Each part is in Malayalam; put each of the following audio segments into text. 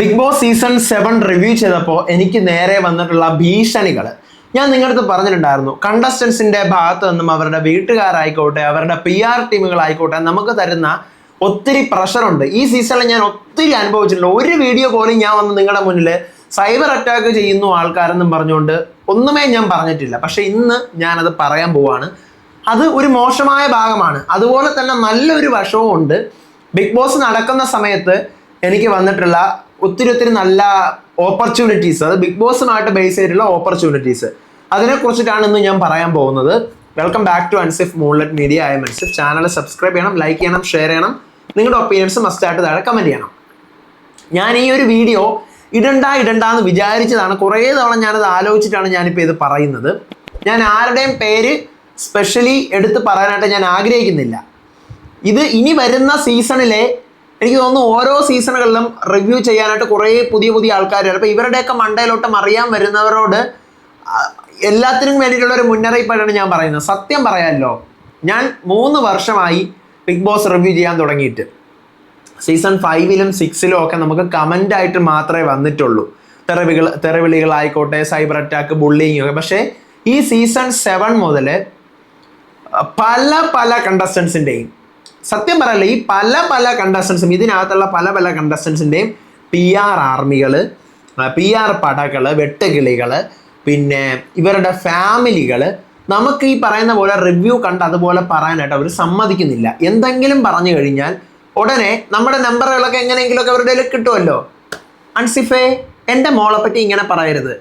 Big boss season seven review ചെയ്തപ്പോൾ എനിക്ക് നേരെ വന്നിട്ടുള്ള ഭീഷണികൾ. ഞാൻ നിങ്ങളടുത്ത് പറഞ്ഞിട്ടുണ്ടായിരുന്നു കണ്ടസ്റ്റൻസിന്റെ ഭാഗത്ത് നിന്നും അവരുടെ വീട്ടുകാരായിക്കോട്ടെ അവരുടെ പി ആർ ടീമുകളായിക്കോട്ടെ നമുക്ക് തരുന്ന ഒത്തിരി പ്രഷറുണ്ട് ഈ സീസണിൽ ഞാൻ ഒത്തിരി അനുഭവിച്ചിട്ടുണ്ട്. ഒരു വീഡിയോ പോലും ഞാൻ വന്ന് നിങ്ങളുടെ മുന്നിൽ സൈബർ അറ്റാക്ക് ചെയ്യുന്നു ആൾക്കാരെന്നും പറഞ്ഞുകൊണ്ട് ഒന്നുമേ ഞാൻ പറഞ്ഞിട്ടില്ല. പക്ഷെ ഇന്ന് ഞാനത് പറയാൻ പോവാണ്. അത് ഒരു മോശമായ ഭാഗമാണ്. അതുപോലെ തന്നെ നല്ലൊരു വശവും ഉണ്ട് ബിഗ് ബോസ് നടക്കുന്ന സമയത്ത് എനിക്ക് വന്നിട്ടുള്ള ഒത്തിരി ഒത്തിരി നല്ല ഓപ്പർച്യൂണിറ്റീസ് അത് ബിഗ് ബോസുമായിട്ട് ബേസ് ചെയ്തിട്ടുള്ള ഓപ്പർച്യൂണിറ്റീസ് അതിനെക്കുറിച്ചിട്ടാണ് ഇന്ന് ഞാൻ പറയാൻ പോകുന്നത്. Welcome back to Ansif moonlet media I Mansif channel subscribe ചെയ്യണം ലൈക്ക് ചെയ്യണം ഷെയർ ചെയ്യണം. നിങ്ങളുടെ ഒപ്പീനിയൻസ് മസ്റ്റായിട്ട് താഴെ കമന്റ് ചെയ്യണം. ഞാൻ ഈ ഒരു വീഡിയോ ഇടണ്ട ഇടണ്ട എന്ന് വിചാരിച്ചതാണ്. കുറേ തവണ ഞാനത് ആലോചിച്ചിട്ടാണ് ഞാനിപ്പോൾ ഇത് പറയുന്നത്. ഞാൻ ആരുടെയും പേര് സ്പെഷ്യലി എടുത്ത് പറയാനായിട്ട് ഞാൻ ആഗ്രഹിക്കുന്നില്ല. ഇത് ഇനി വരുന്ന സീസണിലെ എനിക്ക് തോന്നുന്നു ഓരോ സീസണുകളിലും റിവ്യൂ ചെയ്യാനായിട്ട് കുറേ പുതിയ പുതിയ ആൾക്കാർ അപ്പോൾ ഇവരുടെയൊക്കെ മണ്ടയിലോട്ടം അറിയാൻ വരുന്നവരോട് എല്ലാത്തിനും വേണ്ടിയിട്ടുള്ള ഒരു മുന്നറിയിപ്പായിട്ടാണ് ഞാൻ പറയുന്നത്. സത്യം പറയാമല്ലോ ഞാൻ മൂന്ന് വർഷമായി ബിഗ് ബോസ് റിവ്യൂ ചെയ്യാൻ തുടങ്ങിയിട്ട്. സീസൺ ഫൈവിലും സിക്സിലും ഒക്കെ നമുക്ക് കമന്റ് ആയിട്ട് മാത്രമേ വന്നിട്ടുള്ളൂ. തെറവികൾ തെറവിളികളായിക്കോട്ടെ സൈബർ അറ്റാക്ക് ബുള്ളിങ് ഒക്കെ. പക്ഷേ ഈ സീസൺ സെവൻ മുതൽ പല പല കണ്ടസ്റ്റൻസിന്റെയും സത്യം പറയല്ല ഈ പല പല കണ്ടസ്റ്റൻസും ഇതിനകത്തുള്ള പല പല കണ്ടസ്റ്റൻസിന്റെയും പി ആർ ആർമികൾ പി ആർ പടകൾ വെട്ടുകിളികൾ പിന്നെ ഇവരുടെ ഫാമിലികൾ നമുക്ക് ഈ പറയുന്ന പോലെ റിവ്യൂ കണ്ട് അതുപോലെ പറയാനായിട്ട് അവർ സമ്മതിക്കുന്നില്ല. എന്തെങ്കിലും പറഞ്ഞു കഴിഞ്ഞാൽ ഉടനെ നമ്മുടെ നമ്പറുകളൊക്കെ എങ്ങനെയെങ്കിലുമൊക്കെ അവരുടെ കയ്യിൽ കിട്ടുമല്ലോ. അൻസിഫേ എന്റെ മോളെ പറ്റി ഇങ്ങനെ പറയരുത്.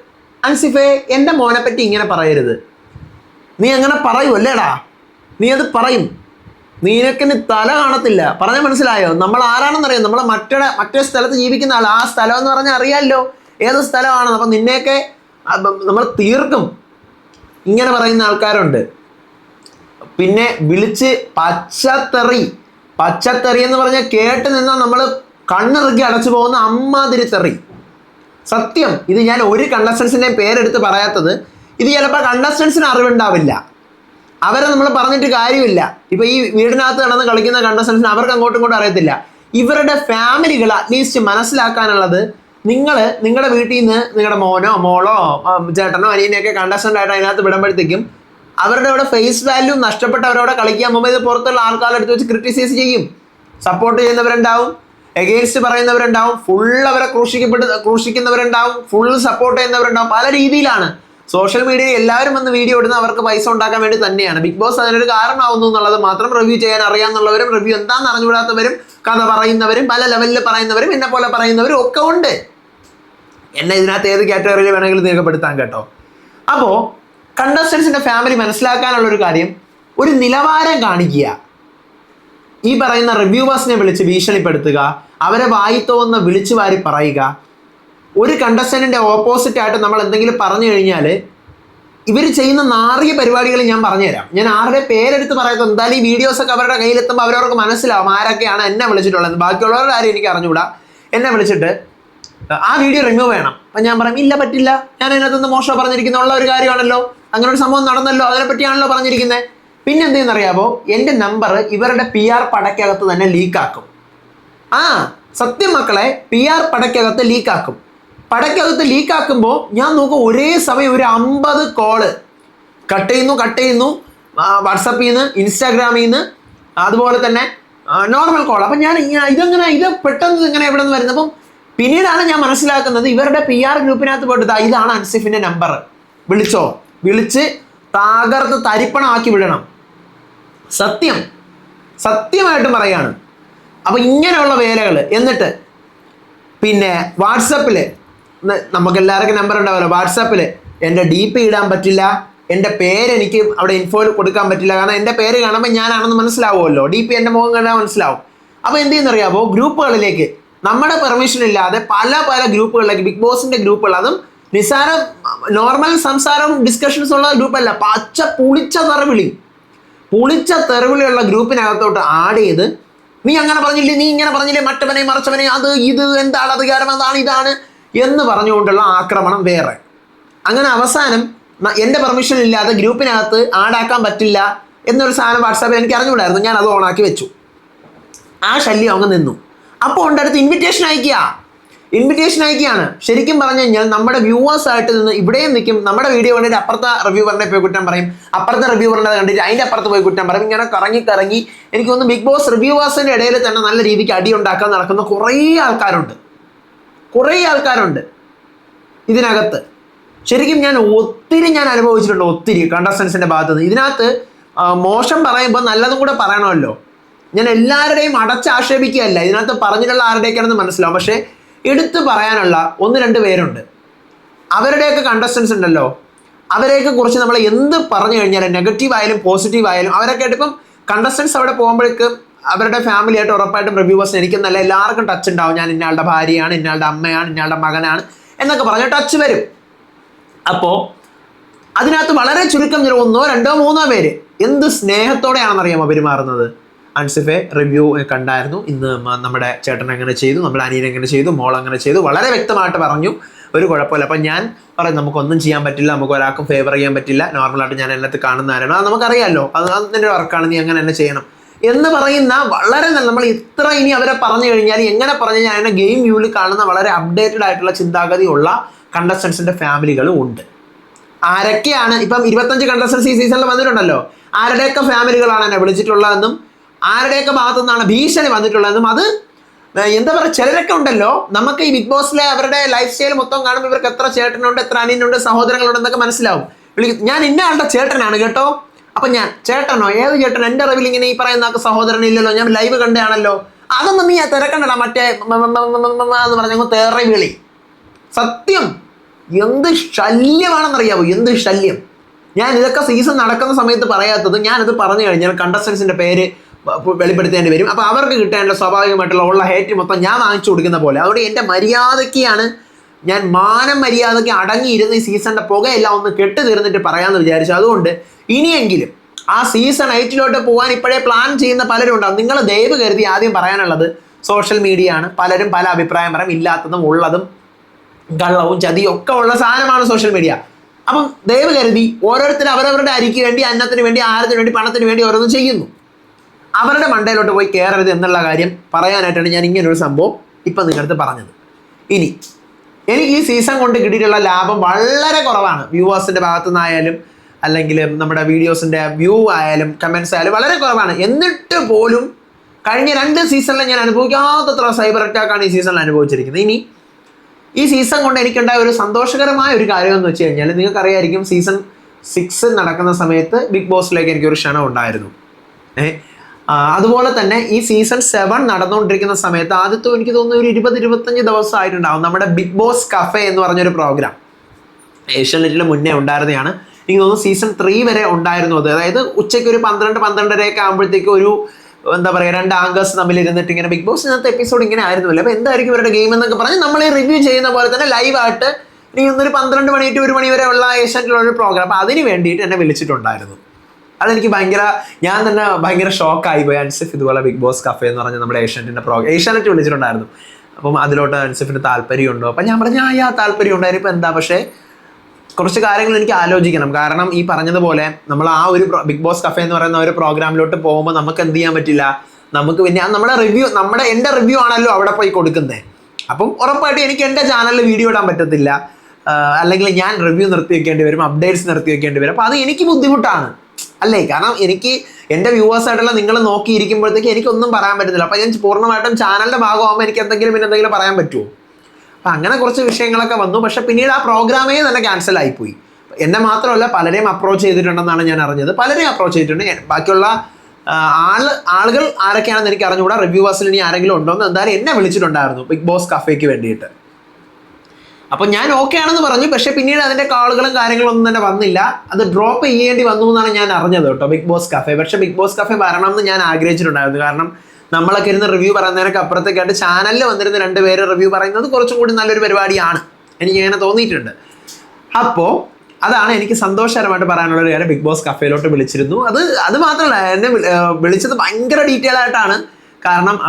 അൻസിഫേ എന്റെ മോനെ പറ്റി ഇങ്ങനെ പറയരുത്. നീ അങ്ങനെ പറയുമല്ലേടാ നീ അത് പറയും. നീനക്കിന് തല കാണത്തില്ല. പറഞ്ഞാൽ മനസ്സിലായോ? നമ്മൾ ആരാണെന്നറിയാം? നമ്മൾ മറ്റൊരു മറ്റൊരു സ്ഥലത്ത് ജീവിക്കുന്ന ആൾ ആ സ്ഥലം എന്ന് പറഞ്ഞാൽ അറിയാമല്ലോ ഏത് സ്ഥലമാണ്? അപ്പം നിന്നെയൊക്കെ നമ്മൾ തീർക്കും. ഇങ്ങനെ പറയുന്ന ആൾക്കാരുണ്ട്. പിന്നെ വിളിച്ച് പച്ചത്തെറി. പച്ചത്തെറി എന്ന് പറഞ്ഞാൽ കേട്ട് നിന്നാൽ നമ്മൾ കണ്ണിറുക്കി അടച്ചു പോകുന്ന അമ്മാതിരി തെറി. സത്യം. ഇത് ഞാൻ ഒരു കണ്ടസ്റ്റൻസിന്റെയും പേരെടുത്ത് പറയാത്തത്. ഇത് ചിലപ്പോൾ കണ്ടസ്റ്റൻസിന് അറിവുണ്ടാവില്ല. അവരെ നമ്മൾ പറഞ്ഞിട്ട് കാര്യമില്ല. ഇപ്പൊ ഈ വീടിനകത്ത് നടന്ന് കളിക്കുന്ന കണ്ടസ്റ്റൻസിന് അവർക്ക് അങ്ങോട്ടും ഇങ്ങോട്ടും അറിയത്തില്ല. ഇവരുടെ ഫാമിലികൾ അറ്റ്ലീസ്റ്റ് മനസ്സിലാക്കാനുള്ളത് നിങ്ങൾ നിങ്ങളുടെ വീട്ടിൽ നിന്ന് നിങ്ങളുടെ മോനോ മോളോ ചേട്ടനോ അനിയനെയൊക്കെ കണ്ടസ്റ്റന്റ് ആയിട്ട് അതിനകത്ത് വിടുമ്പോഴത്തേക്കും അവരുടെ അവിടെ ഫേസ് വാല്യൂ നഷ്ടപ്പെട്ട് അവരവിടെ കളിക്കാൻ പോകുമ്പോൾ ഇത് പുറത്തുള്ള ആൾക്കാരുടെ അടുത്ത് വെച്ച് ക്രിറ്റിസൈസ് ചെയ്യും. സപ്പോർട്ട് ചെയ്യുന്നവരുണ്ടാവും. എഗെയിൻസ്റ്റ് പറയുന്നവരുണ്ടാവും. ഫുൾ അവരെ ക്രൂശിക്കപ്പെട്ട് ക്രൂശിക്കുന്നവരുണ്ടാവും. Full support ചെയ്യുന്നവരുണ്ടാവും. പല രീതിയിലാണ്. സോഷ്യൽ മീഡിയയിൽ എല്ലാവരും വന്ന് വീഡിയോ ഇടുന്ന അവർക്ക് പൈസ ഉണ്ടാക്കാൻ വേണ്ടി തന്നെയാണ്. ബിഗ് ബോസ് അതിനൊരു കാരണമാവുന്നു എന്നുള്ളത് മാത്രം റിവ്യൂ ചെയ്യാൻ അറിയാമെന്നുള്ളവരും റിവ്യൂ എന്താണെന്ന് അറിഞ്ഞുകൂടാത്തവരും കഥ പറയുന്നവരും പല ലെവലിൽ പറയുന്നവരും എന്നെ പോലെ പറയുന്നവരും ഒക്കെ ഉണ്ട്. എന്നെ ഇതിനകത്ത് ഏത് കാറ്റഗറിയിൽ വേണമെങ്കിലും രേഖപ്പെടുത്താൻ കേട്ടോ. അപ്പോൾ കണ്ടസ്റ്റൻസിന്റെ ഫാമിലി മനസ്സിലാക്കാനുള്ള ഒരു കാര്യം ഒരു നിലവാരം കാണിക്കുക. ഈ പറയുന്ന റിവ്യൂവേഴ്സിനെ വിളിച്ച് ഭീഷണിപ്പെടുത്തുക അവരെ വായി തോന്നുന്ന വിളിച്ചു വാരി പറയുക ഒരു കണ്ടസ്റ്റന്റിന്റെ ഓപ്പോസിറ്റ് ആയിട്ട് നമ്മൾ എന്തെങ്കിലും പറഞ്ഞു കഴിഞ്ഞാൽ ഇവർ ചെയ്യുന്ന നാറിയ പരിപാടികൾ ഞാൻ പറഞ്ഞുതരാം. ഞാൻ ആരുടെ പേരെടുത്ത് പറയാത്ത എന്തായാലും ഈ വീഡിയോസൊക്കെ അവരുടെ കയ്യിലെത്തുമ്പോൾ അവരവർക്ക് മനസ്സിലാവും ആരൊക്കെയാണ് എന്നെ വിളിച്ചിട്ടുള്ളത്. ബാക്കിയുള്ളവരുടെ ആരും എനിക്ക് അറിഞ്ഞുകൂടാ. എന്നെ വിളിച്ചിട്ട് ആ വീഡിയോ റിമൂവ് ചെയ്യണം. അപ്പം ഞാൻ പറയും ഇല്ല പറ്റില്ല. ഞാൻ അതിനകത്തുനിന്ന് മോശം പറഞ്ഞിരിക്കുന്നുള്ള ഒരു കാര്യമാണല്ലോ. അങ്ങനെ ഒരു സംഭവം നടന്നല്ലോ. അതിനെപ്പറ്റിയാണല്ലോ പറഞ്ഞിരിക്കുന്നത് പിന്നെ എന്തെന്നറിയാമോ എന്റെ നമ്പർ ഇവരുടെ പി ആർ പടക്കകത്ത് തന്നെ ലീക്കാക്കും ആ സത്യം മക്കളെ പി ആർ പടക്കകത്ത് ലീക്കാക്കും പടക്കകത്ത് ലീക്കാക്കുമ്പോൾ ഞാൻ നോക്കും ഒരേ സമയം ഒരു അമ്പത് കോൾ കട്ട് ചെയ്യുന്നു കട്ട് ചെയ്യുന്നു. വാട്സപ്പിൽ നിന്ന് ഇൻസ്റ്റാഗ്രാമിൽ നിന്ന് അതുപോലെ തന്നെ നോർമൽ കോൾ അപ്പം ഞാൻ ഇതെങ്ങനെ ഇത് പെട്ടെന്ന് ഇങ്ങനെ എവിടെ നിന്ന് വരുന്നത്? അപ്പം പിന്നീടാണ് ഞാൻ മനസ്സിലാക്കുന്നത് ഇവരുടെ പി ആർ ഗ്രൂപ്പിനകത്ത് പോയിട്ട് ഇതാണ് അൻസിഫിന്റെ നമ്പർ വിളിച്ചോ? വിളിച്ച് തകർത്ത് തരിപ്പണമാക്കി വിടണം. സത്യം. സത്യമായിട്ടും പറയാണ്. അപ്പം ഇങ്ങനെയുള്ള വേലകൾ എന്നിട്ട് പിന്നെ വാട്സപ്പിൽ നമുക്ക് എല്ലാവർക്കും നമ്പർ ഉണ്ടാവുമല്ലോ വാട്സാപ്പിൽ എന്റെ ഡി പി ഇടാൻ പറ്റില്ല. എന്റെ പേര് എനിക്ക് അവിടെ ഇൻഫോയിൽ കൊടുക്കാൻ പറ്റില്ല. കാരണം എന്റെ പേര് കാണുമ്പോൾ ഞാനാണെന്ന് മനസ്സിലാവുമല്ലോ. ഡി പി എന്റെ മുഖം കണ്ടാൽ മനസ്സിലാവും. അപ്പോൾ എന്ത് ചെയ്യുന്നറിയാമോ ഗ്രൂപ്പുകളിലേക്ക്. നമ്മുടെ പെർമിഷൻ ഇല്ലാതെ പല പല ഗ്രൂപ്പുകളിലേക്ക്. ബിഗ് ബോസിന്റെ ഗ്രൂപ്പുകൾ. അതും നിസാര നോർമൽ സംസാരവും ഡിസ്കഷൻസ് ഉള്ള ഗ്രൂപ്പല്ല. പച്ച പുളിച്ച തെറവിളി. പുളിച്ച തെറവിളിയുള്ള ഗ്രൂപ്പിനകത്തോട്ട് ആഡ് ചെയ്ത് നീ അങ്ങനെ പറഞ്ഞില്ലേ? നീ ഇങ്ങനെ പറഞ്ഞില്ലേ? മറ്റവനെ മറച്ചവനെ അത് ഇത് എന്താണ് അധികാരം അതാണ് ഇതാണ്. എന്ന് പറഞ്ഞുകൊണ്ടുള്ള ആക്രമണം വേറെ. അങ്ങനെ അവസാനം എന്റെ പെർമിഷൻ ഇല്ലാതെ ഗ്രൂപ്പിനകത്ത് ആഡാക്കാൻ പറ്റില്ല എന്നൊരു സാധനം വാട്സാപ്പിൽ എനിക്ക് അറിഞ്ഞുകൂടായിരുന്നു. ഞാൻ അത് ഓണാക്കി വെച്ചു. ആ ശല്യം അങ്ങ് നിന്നു. അപ്പോൾ ഉണ്ട് അടുത്ത് ഇൻവിറ്റേഷൻ അയക്കുക ഇൻവിറ്റേഷൻ അയക്കുകയാണ് ശരിക്കും പറഞ്ഞു കഴിഞ്ഞാൽ നമ്മുടെ വ്യൂവേഴ്സ് ആയിട്ട് നിന്ന് ഇവിടെയും നിൽക്കും. നമ്മുടെ വീഡിയോ കണ്ടിട്ട് അപ്പുറത്തെ റിവ്യൂവറിനെ പോയി കുറ്റം പറയും. അപ്പുറത്തെ റിവ്യൂവറിനെ കണ്ടിട്ട് അതിന്റെ അപ്പുറത്ത് പോയി കുറ്റം പറയും. ഇങ്ങനെ കറങ്ങി കറങ്ങി എനിക്ക് തോന്നുന്നു ബിഗ് ബോസ് റിവ്യൂവേഴ്സിന്റെ ഇടയിൽ തന്നെ നല്ല രീതിക്ക് അടി ഉണ്ടാക്കാൻ നടക്കുന്ന കുറേ ആൾക്കാരുണ്ട്. കുറേ ആൾക്കാരുണ്ട് ഇതിനകത്ത്. ശരിക്കും ഞാൻ ഒത്തിരി ഞാൻ അനുഭവിച്ചിട്ടുണ്ട് ഒത്തിരി കണ്ടസ്റ്റൻസിന്റെ ഭാഗത്ത് നിന്ന് ഇതിനകത്ത് മോശം പറയുമ്പോൾ നല്ലതും കൂടെ പറയണമല്ലോ. ഞാൻ എല്ലാവരുടെയും അടച്ചാക്ഷേപിക്കുകയല്ല. ഇതിനകത്ത് പറഞ്ഞിട്ടുള്ള ആരുടെയൊക്കെയാണെന്ന് മനസ്സിലാവും. പക്ഷേ എടുത്തു പറയാനുള്ള ഒന്ന് രണ്ട് പേരുണ്ട്. അവരുടെയൊക്കെ കണ്ടസ്റ്റൻസ് ഉണ്ടല്ലോ. അവരെയൊക്കെ കുറിച്ച് നമ്മൾ എന്ത് പറഞ്ഞു കഴിഞ്ഞാലും നെഗറ്റീവ് ആയാലും പോസിറ്റീവ് ആയാലും അവരൊക്കെ ആയിട്ട് ഇപ്പം കണ്ടസ്റ്റൻസ് അവിടെ പോകുമ്പോഴേക്ക് അവരുടെ ഫാമിലി ആയിട്ട് ഉറപ്പായിട്ടും റിവ്യൂവേഴ്സ് എനിക്ക് നല്ല എല്ലാവർക്കും ടച്ച് ഉണ്ടാവും. ഞാൻ ഇന്നയാളുടെ ഭാര്യയാണ് ഇന്നയാളുടെ അമ്മയാണ് ഇന്നയാളുടെ മകനാണ് എന്നൊക്കെ പറഞ്ഞ് ടച്ച് വരും. അപ്പോൾ അതിനകത്ത് വളരെ ചുരുക്കം ചില ഒന്നോ രണ്ടോ മൂന്നോ പേര് എന്ത് സ്നേഹത്തോടെയാണെന്നറിയാമോ പെരുമാറുന്നത്? അൻസിഫെ റിവ്യൂ കണ്ടായിരുന്നു. ഇന്ന് നമ്മുടെ ചേട്ടൻ എങ്ങനെ ചെയ്തു നമ്മുടെ അനിയൻ എങ്ങനെ ചെയ്തു മോൾ അങ്ങനെ ചെയ്തു. വളരെ വ്യക്തമായിട്ട് പറഞ്ഞു. ഒരു കുഴപ്പമില്ല. അപ്പം ഞാൻ പറയും നമുക്കൊന്നും ചെയ്യാൻ പറ്റില്ല നമുക്ക് ഒരാൾക്കും ഫേവർ ചെയ്യാൻ പറ്റില്ല. നോർമലായിട്ട് ഞാൻ എന്നത്ത് കാണുന്നവരാണ് അത് നമുക്കറിയാമല്ലോ അത് അതിന്റെ വർക്കാണ് നീ അങ്ങനെ തന്നെ ചെയ്യണം. എന്ന് പറയുന്ന വളരെ നല്ല നമ്മൾ ഇത്ര ഇനി അവരെ പറഞ്ഞു കഴിഞ്ഞാൽ എങ്ങനെ പറഞ്ഞു കഴിഞ്ഞാൽ അതിനെ ഗെയിം വ്യൂവിൽ കാണുന്ന വളരെ അപ്ഡേറ്റഡ് ആയിട്ടുള്ള ചിന്താഗതിയുള്ള കണ്ടസ്റ്റൻസിന്റെ ഫാമിലികളും ഉണ്ട്. ആരൊക്കെയാണ്? ഇപ്പം ഇരുപത്തഞ്ച് കണ്ടസ്റ്റൻസ് ഈ സീസണിൽ വന്നിട്ടുണ്ടല്ലോ. ആരുടെയൊക്കെ ഫാമിലികളാണ് എന്നെ വിളിച്ചിട്ടുള്ളതെന്നും ആരുടെയൊക്കെ ഭാഗത്തു നിന്നാണ് ഭീഷണി വന്നിട്ടുള്ളതെന്നും അത് എന്താ പറയുക ചിലരൊക്കെ ഉണ്ടല്ലോ. നമുക്ക് ഈ ബിഗ് ബോസിലെ അവരുടെ ലൈഫ് സ്റ്റൈൽ മൊത്തം കാണുമ്പോൾ ഇവർക്ക് എത്ര ചേട്ടനുണ്ട് എത്ര അനിയനുണ്ട് സഹോദരങ്ങളുണ്ട് എന്നൊക്കെ മനസ്സിലാവും. വിളിക്കും ഞാൻ ഇന്ന ആളുടെ ചേട്ടനാണ് കേട്ടോ. അപ്പൊ ഞാൻ ചേട്ടനോ ഏത് ചേട്ടൻ? എന്റെ അറിവിൽ ഇങ്ങനെ ഈ പറയുന്ന സഹോദരൻ ഇല്ലല്ലോ ഞാൻ ലൈവ് കണ്ടാണല്ലോ അതൊന്നും നീ തിരക്കണ്ടടാ മറ്റേ എന്ന് പറഞ്ഞ വിളി. സത്യം. എന്ത് ശല്യമാണെന്നറിയാവോ? എന്ത് ശല്യം? ഞാൻ ഇതൊക്കെ സീസൺ നടക്കുന്ന സമയത്ത് പറയാത്തത് ഞാനത് പറഞ്ഞു കഴിഞ്ഞാൽ കണ്ടസ്റ്റൻസിന്റെ പേര് വെളിപ്പെടുത്തേണ്ടി വരും. അപ്പോൾ അവർക്ക് കിട്ടേണ്ട സ്വാഭാവികമായിട്ടുള്ള ഉള്ള ഹേറ്റ് മൊത്തം ഞാൻ വാങ്ങിച്ചു കൊടുക്കുന്ന പോലെ. അതുകൊണ്ട് എന്റെ മര്യാദയ്ക്കാണ് ഞാൻ മാനം മര്യാദയ്ക്ക് അടങ്ങിയിരുന്ന ഈ സീസണിന്റെ പുകയെല്ലാം ഒന്ന് കെട്ട് തീർന്നിട്ട് പറയാമെന്ന് വിചാരിച്ചു. അതുകൊണ്ട് ഇനിയെങ്കിലും ആ സീസൺ എയ്റ്റിലോട്ട് പോകാൻ ഇപ്പോഴേ പ്ലാൻ ചെയ്യുന്ന പലരും ഉണ്ടാവും. നിങ്ങൾ ദയവ് കരുതി ആദ്യം പറയാനുള്ളത് സോഷ്യൽ മീഡിയ ആണ് പലരും പല അഭിപ്രായം പറയും. ഇല്ലാത്തതും ഉള്ളതും കള്ളവും ചതിയും ഒക്കെ ഉള്ള സാധനമാണ് സോഷ്യൽ മീഡിയ. അപ്പം ദയവ് കരുതി ഓരോരുത്തർ അവരവരുടെ അരിക്ക് വേണ്ടി അന്നത്തിന് വേണ്ടി ആഹാരത്തിന് വേണ്ടി പണത്തിന് വേണ്ടി ഓരോന്നും ചെയ്യുന്നു. അവരുടെ മണ്ടയിലോട്ട് പോയി കയറരുത് എന്നുള്ള കാര്യം പറയാനായിട്ടാണ് ഞാൻ ഇങ്ങനൊരു സംഭവം ഇപ്പം നിങ്ങളടുത്ത് പറഞ്ഞത്. ഇനി എനിക്ക് ഈ സീസൺ കൊണ്ട് കിട്ടിയിട്ടുള്ള ലാഭം വളരെ കുറവാണ്. വ്യൂവേഴ്സിന്റെ ഭാഗത്തു നിന്നായാലും അല്ലെങ്കിൽ നമ്മുടെ വീഡിയോസിന്റെ വ്യൂ ആയാലും കമൻസ് ആയാലും വളരെ കുറവാണ്. എന്നിട്ട് പോലും കഴിഞ്ഞ രണ്ട് സീസണിൽ ഞാൻ അനുഭവിക്കാത്തത്ര സൈബർ അറ്റാക്കാണ് ഈ സീസണിൽ അനുഭവിച്ചിരിക്കുന്നത്. ഇനി ഈ സീസൺ കൊണ്ട് എനിക്കുണ്ടായ ഒരു സന്തോഷകരമായ ഒരു കാര്യം എന്ന് വെച്ച് കഴിഞ്ഞാൽ നിങ്ങൾക്കറിയായിരിക്കും സീസൺ സിക്സ് നടക്കുന്ന സമയത്ത് ബിഗ് ബോസിലേക്ക് എനിക്കൊരു ക്ഷണം ഉണ്ടായിരുന്നു. ഏ ആ, അതുപോലെ തന്നെ ഈ സീസൺ സെവൻ നടന്നുകൊണ്ടിരിക്കുന്ന സമയത്ത് ആദ്യത്തെ എനിക്ക് തോന്നുന്നു ഒരു ഇരുപത് ഇരുപത്തഞ്ച് ദിവസം ആയിട്ടുണ്ടാവും നമ്മുടെ ബിഗ് ബോസ് കഫേ എന്ന് പറഞ്ഞൊരു പ്രോഗ്രാം ഏഷ്യാനെറ്റിൽ മുന്നേ ഉണ്ടായിരുന്നതാണ്. എനിക്ക് തോന്നുന്നു സീസൺ ത്രീ വരെ ഉണ്ടായിരുന്നു അത്. അതായത് ഉച്ചയ്ക്ക് ഒരു പന്ത്രണ്ട് പന്ത്രണ്ടരയൊക്കെ ആകുമ്പോഴത്തേക്ക് ഒരു എന്താ പറയുക രണ്ട് ആങ്കേഴ്സ് തമ്മിൽ ഇരുന്നിട്ട് ഇങ്ങനെ ബിഗ് ബോസ് ഇന്നത്തെ എപ്പിസോഡ് ഇങ്ങനെ ആയിരുന്നില്ല. അപ്പോൾ എന്തായിരിക്കും ഇവരുടെ ഗെയിം എന്നൊക്കെ പറഞ്ഞ് നമ്മൾ ഈ റിവ്യൂ ചെയ്യുന്ന പോലെ തന്നെ ലൈവായിട്ട് ഇനി ഒരു പന്ത്രണ്ട് മണി ടു ഒരു മണി വരെ ഉള്ള ഏഷ്യാനെറ്റിലുള്ള ഒരു പ്രോഗ്രാം അപ്പോൾ അതിന് വേണ്ടിയിട്ട് എന്നെ വിളിച്ചിട്ടുണ്ടായിരുന്നു. അതെനിക്ക് ഭയങ്കര ഞാൻ തന്നെ ഭയങ്കര ഷോക്കായി പോയി അൻസിഫ് ഇതുപോലെ ബിഗ് ബോസ് കഫേ എന്ന് പറഞ്ഞ നമ്മുടെ ഏഷ്യാനെറ്റിന്റെ പ്രോഗ്രാം ഏഷ്യാനെറ്റ് വിളിച്ചിട്ടുണ്ടായിരുന്നു. അപ്പം അതിലോട്ട് അൻസിഫിന് താല്പര്യമുണ്ടോ? അപ്പം ഞാൻ പറഞ്ഞു ആ യാ താല്പര്യം ഉണ്ടായിരുന്നു ഇപ്പം എന്താ? പക്ഷേ കുറച്ച് കാര്യങ്ങൾ എനിക്ക് ആലോചിക്കണം. കാരണം ഈ പറഞ്ഞതുപോലെ നമ്മൾ ആ ഒരു ബിഗ് ബോസ് കഫേ എന്ന് പറയുന്ന ഒരു പ്രോഗ്രാമിലോട്ട് പോകുമ്പോൾ നമുക്ക് എന്ത് ചെയ്യാൻ പറ്റില്ല? നമുക്ക് പിന്നെ നമ്മുടെ റിവ്യൂ നമ്മുടെ എന്റെ റിവ്യൂ ആണല്ലോ അവിടെ പോയി കൊടുക്കുന്നത് അപ്പം ഉറപ്പായിട്ട് എനിക്ക് എന്റെ ചാനലിൽ വീഡിയോ ഇടാൻ പറ്റത്തില്ല. അല്ലെങ്കിൽ ഞാൻ റിവ്യൂ നിർത്തി വെക്കേണ്ടി വരും അപ്ഡേറ്റ്സ് നിർത്തി വെക്കേണ്ടി വരും. അപ്പോൾ അത് എനിക്ക് ബുദ്ധിമുട്ടാണ്. അല്ലേ? കാരണം എനിക്ക് എന്റെ വ്യൂവേഴ്സായിട്ടുള്ള നിങ്ങൾ നോക്കിയിരിക്കുമ്പോഴത്തേക്ക് എനിക്കൊന്നും പറയാൻ പറ്റുന്നില്ല അപ്പോൾ ഞാൻ പൂർണമായിട്ടും ചാനലിന്റെ ഭാഗമാകുമ്പോൾ എനിക്ക് എന്തെങ്കിലും പിന്നെ എന്തെങ്കിലും പറയാൻ പറ്റുമോ അപ്പം അങ്ങനെ കുറച്ച് വിഷയങ്ങളൊക്കെ വന്നു. പക്ഷേ പിന്നീട് ആ പ്രോഗ്രാമേ തന്നെ ക്യാൻസൽ ആയിപ്പോയി. എന്നെ മാത്രമല്ല പലരെയും അപ്രോച്ച് ചെയ്തിട്ടുണ്ടെന്നാണ് ഞാൻ അറിഞ്ഞത്. പലരെയും അപ്രോച്ച് ചെയ്തിട്ടുണ്ട്. ബാക്കിയുള്ള ആൾ ആൾ ആളുകൾ ആരൊക്കെയാണെന്ന് എനിക്ക് അറിഞ്ഞുകൂടാ. റിവ്യൂവേഴ്സിൽ ഇനി ആരെങ്കിലും ഉണ്ടോ എന്ന് എന്തായാലും എന്നെ വിളിച്ചിട്ടുണ്ടായിരുന്നു. ബിഗ് ബോസ് കഫേക്ക് വേണ്ടിയിട്ട്. അപ്പം ഞാൻ ഓക്കെ ആണെന്ന് പറഞ്ഞു പക്ഷേ പിന്നീട് അതിന്റെ കാളുകളും കാര്യങ്ങളും ഒന്നും തന്നെ വന്നില്ല. അത് ഡ്രോപ്പ് ചെയ്യേണ്ടി വന്നു എന്നാണ് ഞാൻ അറിഞ്ഞത് കേട്ടോ ബിഗ് ബോസ് കഫേ പക്ഷേ ബിഗ് ബോസ് കഫേ വരണം എന്ന് ഞാൻ ആഗ്രഹിച്ചിട്ടുണ്ടായിരുന്നു. കാരണം നമ്മളൊക്കെ ഇരുന്ന് റിവ്യൂ പറയുന്നതിനൊക്കെ അപ്പുറത്തേക്കായിട്ട് ചാനലിൽ വന്നിരുന്ന രണ്ട് പേര് റിവ്യൂ പറയുന്നത് കുറച്ചും കൂടി നല്ലൊരു പരിപാടിയാണ്. എനിക്ക് അങ്ങനെ തോന്നിയിട്ടുണ്ട്. അപ്പോൾ അതാണ് എനിക്ക് സന്തോഷകരമായിട്ട് പറയാനുള്ള ഒരു കാര്യം. ബിഗ് ബോസ് കഫേയിലോട്ട് വിളിച്ചിരുന്നു. അത് അത് മാത്രമല്ല എന്നെ വിളിച്ചത് ഭയങ്കര ഡീറ്റെയിൽ ആയിട്ടാണ്. കാരണം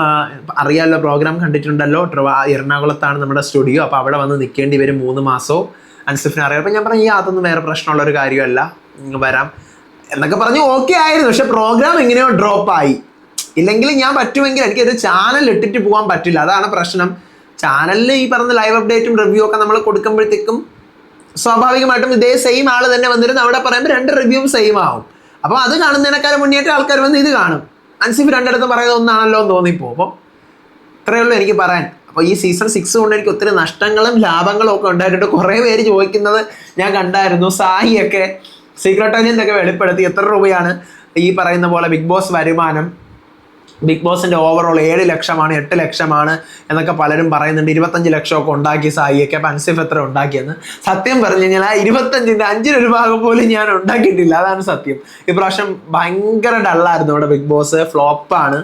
അറിയാമല്ലോ പ്രോഗ്രാം കണ്ടിട്ടുണ്ടല്ലോ എറണാകുളത്താണ് നമ്മുടെ സ്റ്റുഡിയോ അപ്പോൾ അവിടെ വന്ന് നിൽക്കേണ്ടി വരും മൂന്ന് മാസവും. അൻസിഫിനെ അറിയാം. അപ്പം ഞാൻ പറഞ്ഞു ഈ അതൊന്നും വേറെ പ്രശ്നമുള്ള ഒരു കാര്യമല്ല. വരാം. എന്നൊക്കെ പറഞ്ഞു ഓക്കെ ആയിരുന്നു. പക്ഷെ പ്രോഗ്രാം എങ്ങനെയോ ഡ്രോപ്പ് ആയി. ഇല്ലെങ്കിൽ ഞാൻ പറ്റുമെങ്കിൽ എനിക്ക് ഒരു ചാനൽ ഇട്ടിട്ട് പോകാൻ പറ്റില്ല. അതാണ് പ്രശ്നം. ചാനലിൽ ഈ പറഞ്ഞ ലൈവ് അപ്ഡേറ്റും റിവ്യൂ ഒക്കെ നമ്മൾ കൊടുക്കുമ്പോഴത്തേക്കും സ്വാഭാവികമായിട്ടും ഇതേ സെയിം ആൾ തന്നെ വന്നിരുന്ന് അവിടെ പറയുമ്പോൾ രണ്ട് റിവ്യൂവും സെയിം ആവും. അപ്പോൾ അത് കാണുന്നതിനേക്കാൾ മുന്നേറ്റം ആൾക്കാർ വന്ന് ഇത് കാണും. അൻസിഫ് രണ്ടിടത്ത് പറയുന്നത് ഒന്നാണല്ലോ എന്ന് തോന്നിപ്പോ. അപ്പോൾ ഇത്രയേ ഉള്ളൂ എനിക്ക് പറയാൻ. അപ്പോൾ ഈ സീസൺ സിക്സ് കൊണ്ട് എനിക്ക് ഒത്തിരി നഷ്ടങ്ങളും ലാഭങ്ങളും ഒക്കെ ഉണ്ടായിട്ടുണ്ട്. കുറേ പേര് ചോദിക്കുന്നത് ഞാൻ കണ്ടായിരുന്നു. സായിയൊക്കെ സീക്രട്ട് ഒക്കെ വെളിപ്പെടുത്തി. എത്ര രൂപയാണ് ഈ പറയുന്ന പോലെ ബിഗ് ബോസ് വരുമാനം? ബിഗ് ബോസിന്റെ ഓവറോൾ ഏഴ് ലക്ഷമാണ് എട്ട് ലക്ഷമാണ് എന്നൊക്കെ പലരും പറയുന്നുണ്ട്. ഇരുപത്തഞ്ച് ലക്ഷമൊക്കെ ഉണ്ടാക്കി സായിയൊക്കെ. അപ്പം അൻസിഫ് എത്ര ഉണ്ടാക്കിയെന്ന്? സത്യം പറഞ്ഞു കഴിഞ്ഞാൽ ആ ഇരുപത്തഞ്ചിന്റെ അഞ്ചിനൊരു ഭാഗം പോലും ഞാൻ ഉണ്ടാക്കിയിട്ടില്ല. അതാണ് സത്യം. ഇപ്രാവശ്യം ഭയങ്കര ഡള്ളായിരുന്നു ഇവിടെ ബിഗ് ബോസ് ഫ്ലോപ്പാണ്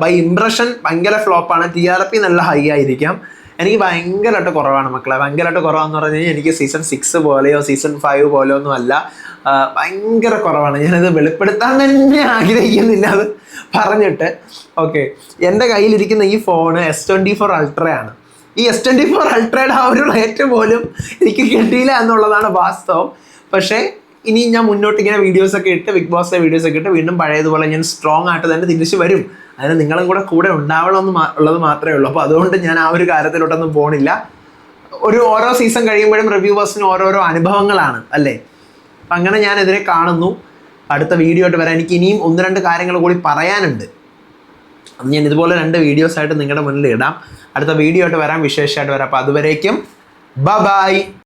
ബൈ ഇംപ്രഷൻ ഭയങ്കര ഫ്ലോപ്പാണ് ടി ആർ പി നല്ല ഹൈ ആയിരിക്കാം. എനിക്ക് ഭയങ്കരമായിട്ട് കുറവാണ് മക്കളെ. ഭയങ്കരമായിട്ട് കുറവാന്ന് പറഞ്ഞു കഴിഞ്ഞാൽ എനിക്ക് സീസൺ സിക്സ് പോലെയോ സീസൺ ഫൈവ് പോലെയോ ഒന്നും അല്ല. ഭയങ്കര കുറവാണ്. ഞാനത് വെളിപ്പെടുത്താൻ തന്നെ ആഗ്രഹിക്കുന്നില്ല അത് പറഞ്ഞിട്ട്. ഓക്കെ എന്റെ കയ്യിലിരിക്കുന്ന ഈ ഫോണ് എസ് ട്വന്റി ഫോർ അൾട്രയാണ് ഈ എസ് ട്വന്റി ഫോർ അൾട്രയുടെ ആ ഒരു റേറ്റ് പോലും എനിക്ക് കിട്ടിയില്ല എന്നുള്ളതാണ് വാസ്തവം. പക്ഷേ ഇനി ഞാൻ മുന്നോട്ട് ഇങ്ങനെ വീഡിയോസ് ഒക്കെ ഇട്ട് ബിഗ് ബോസിലെ വീഡിയോസ് ഒക്കെ ഇട്ട് വീണ്ടും പഴയതുപോലെ ഞാൻ സ്ട്രോങ് ആയിട്ട് തന്നെ തിരിച്ചു വരും. അതിന് നിങ്ങളും കൂടെ കൂടെ ഉണ്ടാവണമെന്ന് ഉള്ളത് മാത്രമേ ഉള്ളൂ. അപ്പോൾ അതുകൊണ്ട് ഞാൻ ആ ഒരു കാര്യത്തിലോട്ടൊന്നും പോണില്ല. ഒരു ഓരോ സീസൺ കഴിയുമ്പോഴും റിവ്യൂവേഴ്സിന് ഓരോരോ അനുഭവങ്ങളാണ് അല്ലേ? അപ്പം അങ്ങനെ ഞാൻ ഇതിനെ കാണുന്നു. അടുത്ത വീഡിയോ ആയിട്ട് വരാൻ എനിക്ക് ഇനിയും ഒന്ന് രണ്ട് കാര്യങ്ങൾ കൂടി പറയാനുണ്ട്. ഞാൻ ഇതുപോലെ രണ്ട് വീഡിയോസ് ആയിട്ട് നിങ്ങളുടെ മുന്നിൽ ഇടാം. അടുത്ത വീഡിയോ ആയിട്ട് വരാം. വിശേഷമായിട്ട് വരാം. അപ്പോൾ അതുവരേക്കും ബ ബായ്